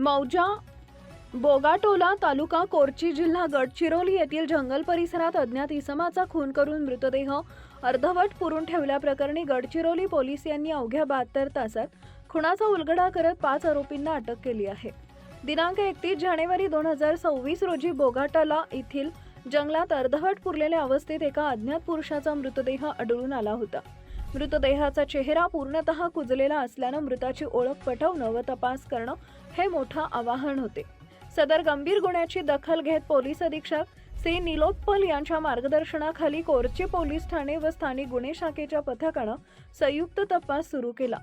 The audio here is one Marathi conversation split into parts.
मौजा बोगाटोला तालुका कोरची जिल्हा गडचिरोली येथील जंगल परिसरात अज्ञात इसमाचा खून करून मृतदेह अर्धवट पुरून ठेवल्याप्रकरणी गडचिरोली पोलीस यांनी अवघ्या बहात्तर तासात खुनाचा उलगडा करत पाच आरोपींना अटक केली आहे. दिनांक एकतीस जानेवारी दोन हजार सव्वीस रोजी बोगाटाला येथील जंगलात अर्धवट पुरलेल्या अवस्थेत एका अज्ञात पुरुषाचा मृतदेह आढळून आला होता. मृतदेहाचा चेहरा पूर्णतः कुजलेला असल्यानं मृताची ओळख पटवणं व तपास करणं हे मोठं आवाहन होते. सदर गंभीर गुन्ह्याची दखल घेत पोलीस अधीक्षक से. निलोत्पल यांच्या मार्गदर्शनाखाली कोरचे पोलीस ठाणे व स्थानिक गुन्हे शाखेच्या पथकानं संयुक्त तपास सुरू केला.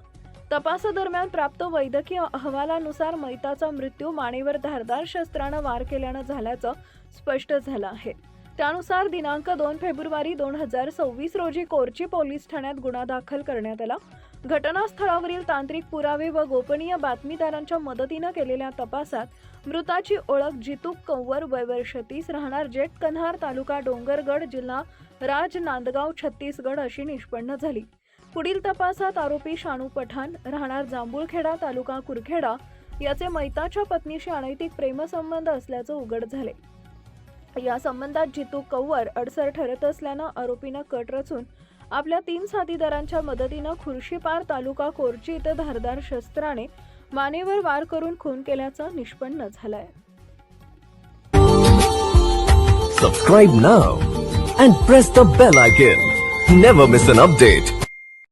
तपासादरम्यान प्राप्त वैद्यकीय अहवालानुसार मैताचा मृत्यू मानेवर धारदार शस्त्रानं वार केल्यानं झाल्याचं स्पष्ट झालं आहे. त्यानुसार दिनांक दोन फेब्रुवारी दोन हजार सव्वीस रोजी कोरची पोलीस ठाण्यात गुन्हा दाखल करण्यात आला. घटनास्थळावरील तांत्रिक पुरावे व गोपनीय बातमीदारांच्या मदतीनं केलेल्या तपासात मृताची ओळख जितू कंवर वय तीस राहणार जेट कन्हार तालुका डोंगरगड जिल्हा राज नांदगाव छत्तीसगड अशी निष्पन्न झाली. पुढील तपासात आरोपी शानू पठाण राहणार जांभूळखेडा तालुका कुरखेडा याचे मैताच्या पत्नीशी अनैतिक प्रेमसंबंध असल्याचं उघड झाले. या संबंधात जितू कौवर अडसर ठरत असल्यानं आरोपीनं कट रचून आपल्या तीन साथीदारांच्या मदतीनं खुर्शीपार तालुका कोरची इथं धारदार शस्त्राने मानेवर वार करून खून केल्याचं निष्पन्न झालंय. Subscribe now and press the bell icon never miss an update